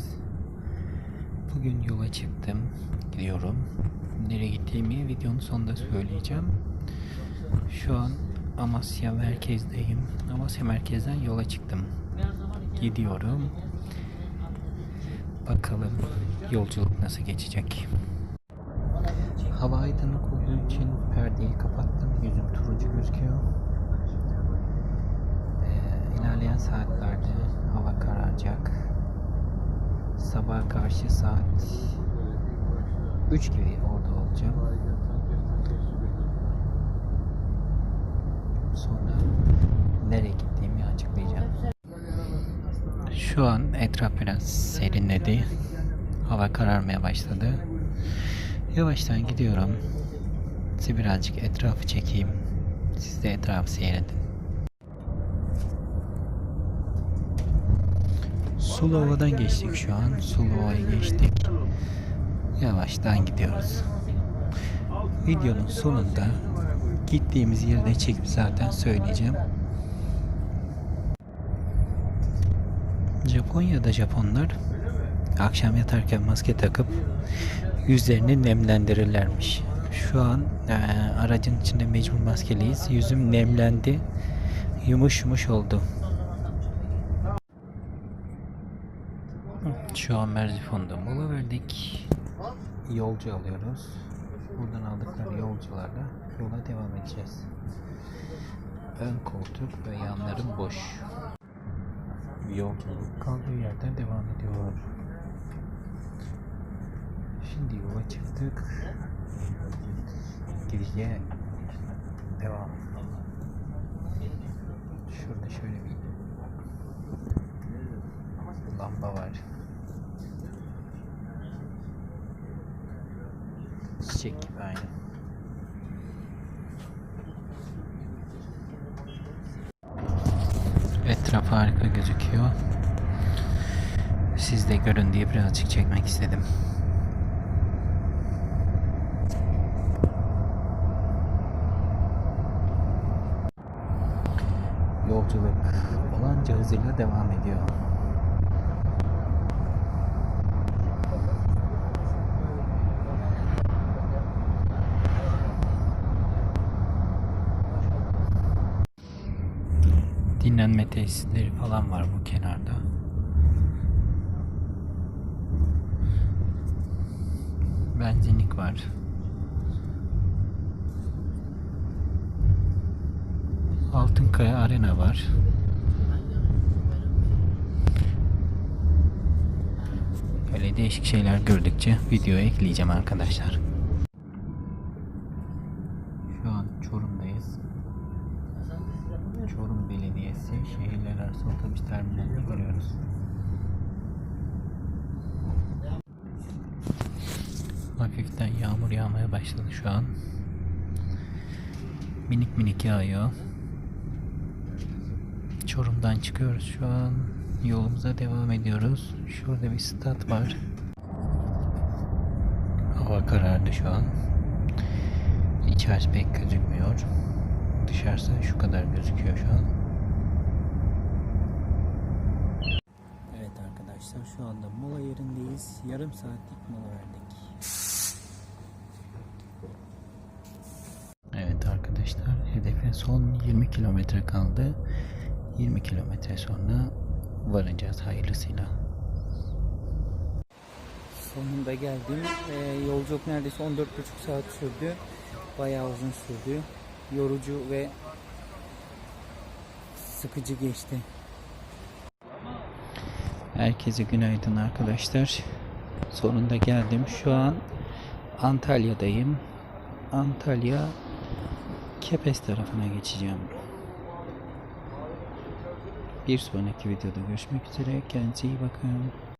geldiniz. Bugün yola çıktım. Gidiyorum. Nereye gittiğimi videonun sonunda söyleyeceğim. Şu an Amasya merkezdeyim. Amasya merkezden yola çıktım. Gidiyorum. Bakalım yolculuk nasıl geçecek. Hava aydınlık olduğu için perdeyi kapattım. Yüzüm turuncu gözüküyor. Ee, ilerleyen saatlerde hava kararacak. Sabah karşı saat 3 gibi orada olacağım. Sonra nereye gittiğimi açıklayacağım. Şu an etraf biraz serinledi. Hava kararmaya başladı. Yavaştan gidiyorum. Size birazcık etrafı çekeyim. Siz de etrafı seyredin. Sulova'dan geçtik şu an. Sulova'yı geçtik. Yavaştan gidiyoruz. Videonun sonunda gittiğimiz yeri de çekip zaten söyleyeceğim. Japonya'da Japonlar akşam yatarken maske takıp yüzlerini nemlendirirlermiş. Şu an eee, aracın içinde mecbur maskeliyiz. Yüzüm nemlendi. Yumuş yumuş oldu. Şu an Merzifon'da mola verdik. Yolcu alıyoruz. Buradan aldıkları yolcularla yola devam edeceğiz. Ön koltuk ve yanlarım boş. Yolculuk kaldığı yerden devam ediyor. Şimdi yola çıktık. Gidişe devam. Şurada şöyle bir lamba var. Çiçek gibi aynı. Etraf harika gözüküyor. Siz de görün diye birazcık çekmek istedim. Yolculuk olanca hızıyla devam ediyor. Dinlenme tesisleri falan var bu kenarda. Benzinlik var. Altınkaya Arena var. Böyle değişik şeyler gördükçe videoya ekleyeceğim arkadaşlar. Şu an Çorum'dayız. Çorum Belediyesi şehirler arası otobüs terminalini görüyoruz. Hafiften yağmur yağmaya başladı şu an. Minik minik yağıyor. Çorum'dan çıkıyoruz şu an. Yolumuza devam ediyoruz. Şurada bir stat var. Hava karardı şu an. İçerisi pek gözükmüyor. Dışarısı şu kadar gözüküyor şu an. Evet arkadaşlar şu anda mola yerindeyiz. Yarım saatlik mola verdik. Evet arkadaşlar hedefe son 20 kilometre kaldı. 20 kilometre sonra varacağız hayırlısıyla. Sonunda geldim. Ee, yolculuk neredeyse 14,5 saat sürdü. Bayağı uzun sürdü. Yorucu ve sıkıcı geçti. Herkese günaydın arkadaşlar. Sonunda geldim. Şu an Antalya'dayım. Antalya Kepez tarafına geçeceğim. Bir sonraki videoda görüşmek üzere. Kendinize iyi bakın.